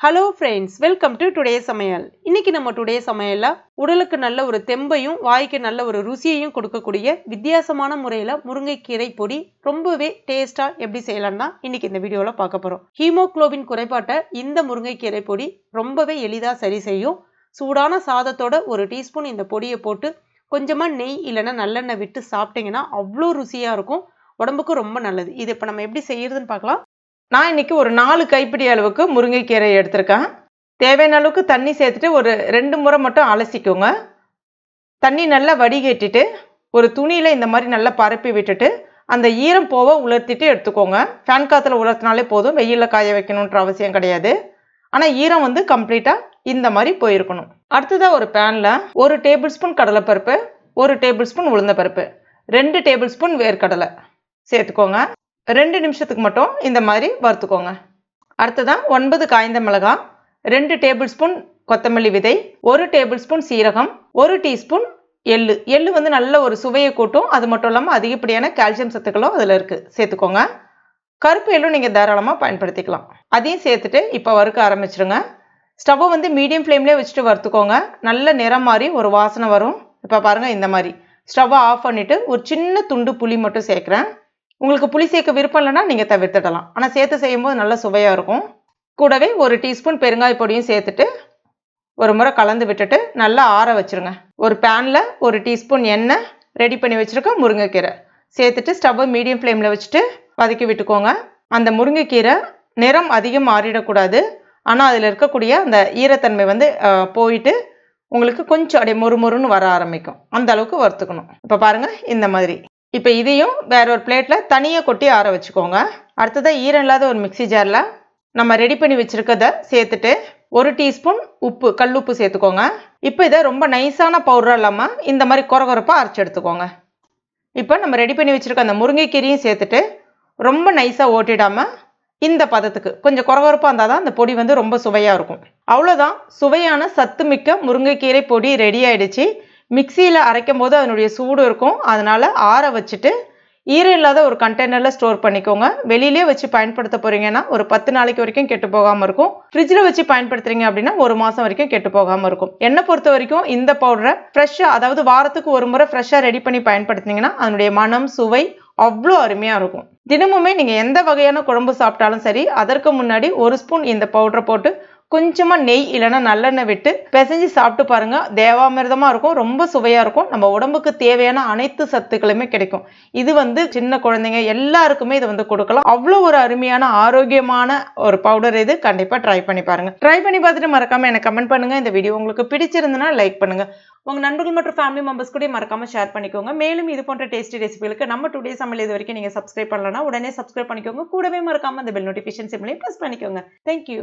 Hello friends welcome to today சமையல் இன்னைக்கு நம்ம டுடே சமையலில் உடலுக்கு நல்ல ஒரு தெம்பையும் வாய்க்கு நல்ல ஒரு ருசியையும் கொடுக்கக்கூடிய வித்தியாசமான முறையில் முருங்கைக்கீரை பொடி ரொம்பவே டேஸ்ட்டாக எப்படி செய்யலாம் தான் இன்னைக்கு இந்த வீடியோவில் பார்க்க போகிறோம் ஹீமோக்ளோபின் குறைபாட்டை இந்த முருங்கைக்கீரை பொடி ரொம்பவே எளிதாக சரி செய்யும். சூடான சாதத்தோட ஒரு டீஸ்பூன் இந்த பொடியை போட்டு கொஞ்சமாக நெய் இல்லைன்னா நல்லெண்ணெய் விட்டு சாப்பிட்டீங்கன்னா அவ்வளோ ருசியாக இருக்கும். உடம்புக்கு ரொம்ப நல்லது. இது இப்போ நம்ம எப்படி செய்யறதுன்னு பார்க்கலாம். நான் இன்னைக்கு ஒரு நாலு கைப்பிடி அளவுக்கு முருங்கைக்கீரை எடுத்திருக்கேன். தேவையான அளவுக்கு தண்ணி சேர்த்துட்டு ஒரு ரெண்டு முறை மட்டும் அலசிக்கோங்க. தண்ணி நல்லா வடிகட்டிட்டு ஒரு துணியில் இந்த மாதிரி நல்லா பரப்பி விட்டுட்டு அந்த ஈரம் போக உலர்த்திட்டு எடுத்துக்கோங்க. ஃபேன் காற்றுல உலர்த்தினாலே போதும். வெயிலில் காய வைக்கணுன்ற அவசியம் கிடையாது. ஆனால் ஈரம் வந்து கம்ப்ளீட்டாக இந்த மாதிரி போயிருக்கணும். அடுத்ததாக ஒரு பேனில் ஒரு டேபிள் ஸ்பூன் கடலைப்பருப்பு ஒரு டேபிள் ஸ்பூன் உளுந்தப்பருப்பு ரெண்டு டேபிள் ஸ்பூன் வேர்க்கடலை சேர்த்துக்கோங்க. ரெண்டு நிமிஷத்துக்கு மட்டும் இந்த மாதிரி வறுத்துக்கோங்க. அடுத்ததான் ஒன்பது காய்ந்த மிளகாய் ரெண்டு டேபிள் ஸ்பூன் கொத்தமல்லி விதை ஒரு டேபிள் ஸ்பூன் சீரகம் ஒரு டீஸ்பூன் எள்ளு. எள்ளு வந்து நல்ல ஒரு சுவையை கூட்டும். அது மட்டும் இல்லாமல் அதிகப்படியான கால்சியம் சத்துக்களும் அதில் இருக்குது சேர்த்துக்கோங்க. கருப்பு எள்ளும் நீங்கள் தாராளமாக பயன்படுத்திக்கலாம். அதையும் சேர்த்துட்டு இப்போ வறுக்க ஆரம்பிச்சிருங்க. ஸ்டவ்வை வந்து மீடியம் ஃப்ளேம்லேயே வச்சுட்டு வறுத்துக்கோங்க. நல்ல நிறம் மாதிரி ஒரு வாசனை வரும். இப்போ பாருங்கள் இந்த மாதிரி. ஸ்டவ்வை ஆஃப் பண்ணிவிட்டு ஒரு சின்ன துண்டு புளி மட்டும் சேர்க்குறேன். உங்களுக்கு புளி சேர்க்க விருப்பம் இல்லைன்னா நீங்கள் தவிர்த்துடலாம். ஆனால் சேர்த்து செய்யும்போது நல்ல சுவையாக இருக்கும். கூடவே ஒரு டீஸ்பூன் பெருங்காய பொடியும் சேர்த்துட்டு ஒரு முறை கலந்து விட்டுட்டு நல்லா ஆற வச்சுருங்க. ஒரு பேனில் ஒரு டீஸ்பூன் எண்ணெய் ரெடி பண்ணி வச்சுருக்க முருங்கைக்கீரை. சேர்த்துட்டு ஸ்டவ்வை மீடியம் ஃப்ளேமில் வச்சுட்டு வதக்கி விட்டுக்கோங்க. அந்த முருங்கைக்கீரை நிறம் அதிகம் மாறிடக்கூடாது. ஆனால் அதில் இருக்கக்கூடிய அந்த ஈரத்தன்மை வந்து போயிட்டு உங்களுக்கு கொஞ்சம் அப்படியே மொறு மொறுன்னு வர ஆரம்பிக்கும். அந்த அளவுக்கு வறுத்துக்கணும். இப்போ பாருங்கள் இந்த மாதிரி. இப்போ இதையும் வேற ஒரு பிளேட்டில் தனியாக கொட்டி ஆற வச்சுக்கோங்க. அடுத்ததாக ஈரம் இல்லாத ஒரு மிக்சி ஜாரில் நம்ம ரெடி பண்ணி வச்சுருக்கத சேர்த்துட்டு ஒரு டீஸ்பூன் உப்பு கல் உப்பு சேர்த்துக்கோங்க. இப்போ இதை ரொம்ப நைஸான பவுடராக இல்லாமல் இந்த மாதிரி குறகுறப்பாக அரைச்சி எடுத்துக்கோங்க. இப்போ நம்ம ரெடி பண்ணி வச்சுருக்க அந்த முருங்கைக்கீரையும் சேர்த்துட்டு ரொம்ப நைஸாக ஓட்டிடாமல் இந்த பதத்துக்கு கொஞ்சம் குறகுறப்பாக இருந்தால் தான் அந்த பொடி வந்து ரொம்ப சுவையாக இருக்கும். அவ்வளோதான் சுவையான சத்து மிக்க முருங்கைக்கீரை பொடி ரெடி ஆயிடுச்சு. மிக்சியில் அரைக்கும் போது அதனுடைய சூடு இருக்கும். அதனால் ஆற வச்சுட்டு ஈரம் இல்லாத ஒரு கண்டெய்னரில் ஸ்டோர் பண்ணிக்கோங்க. வெளியிலே வச்சு பயன்படுத்த போகிறீங்கன்னா ஒரு பத்து நாளைக்கு வரைக்கும் கெட்டு போகாமல் இருக்கும். ஃப்ரிட்ஜில் வச்சு பயன்படுத்துறீங்க அப்படின்னா ஒரு மாதம் வரைக்கும் கெட்டு போகாமல் இருக்கும். என்னை பொறுத்த வரைக்கும் இந்த பவுடரை ஃப்ரெஷ்ஷாக அதாவது வாரத்துக்கு ஒரு முறை ஃப்ரெஷ்ஷாக ரெடி பண்ணி பயன்படுத்தினீங்கன்னா அதனுடைய மனம் சுவை அவ்வளோ அருமையாக இருக்கும். தினமுமே நீங்கள் எந்த வகையான குழம்பு சாப்பிட்டாலும் சரி அதற்கு முன்னாடி ஒரு ஸ்பூன் இந்த பவுடரை போட்டு கொஞ்சமாக நெய் இல்லைன்னா நல்லெண்ணெய் விட்டு பிசைஞ்சு சாப்பிட்டு பாருங்கள் தேவாமிர்தமாக இருக்கும் ரொம்ப சுவையாக இருக்கும். நம்ம உடம்புக்கு தேவையான அனைத்து சத்துக்களுமே கிடைக்கும். இது வந்து சின்ன குழந்தைங்க எல்லாருக்குமே இது வந்து கொடுக்கலாம். அவ்வளோ ஒரு அருமையான ஆரோக்கியமான ஒரு பவுடர் இது. கண்டிப்பாக ட்ரை பண்ணி பாருங்கள் ட்ரை பண்ணி பார்த்துட்டு மறக்காமல் எனக்கு கமெண்ட் பண்ணுங்க. இந்த வீடியோ உங்களுக்கு பிடிச்சிருந்தனா லைக் பண்ணுங்க. உங்கள் நண்பர்கள் மற்றும் ஃபேமிலி மெம்பர்ஸ் கூட மறக்காமல் ஷேர் பண்ணிக்கோங்க. மேலும் இது போன்ற டேஸ்டி ரெசிபிகளுக்கு நம்ம டுடே சமையல் இது வரைக்கும் நீங்கள் சப்ஸ்கிரைப் பண்ணலன்னா உடனே சப்ஸ்கிரைப் பண்ணிக்கோங்க. கூடவே மறக்காம அந்த பெல் நோட்டிஃபிகேஷன் சிம்லையும் ப்ரெஸ் பண்ணிக்கோங்க. Thank you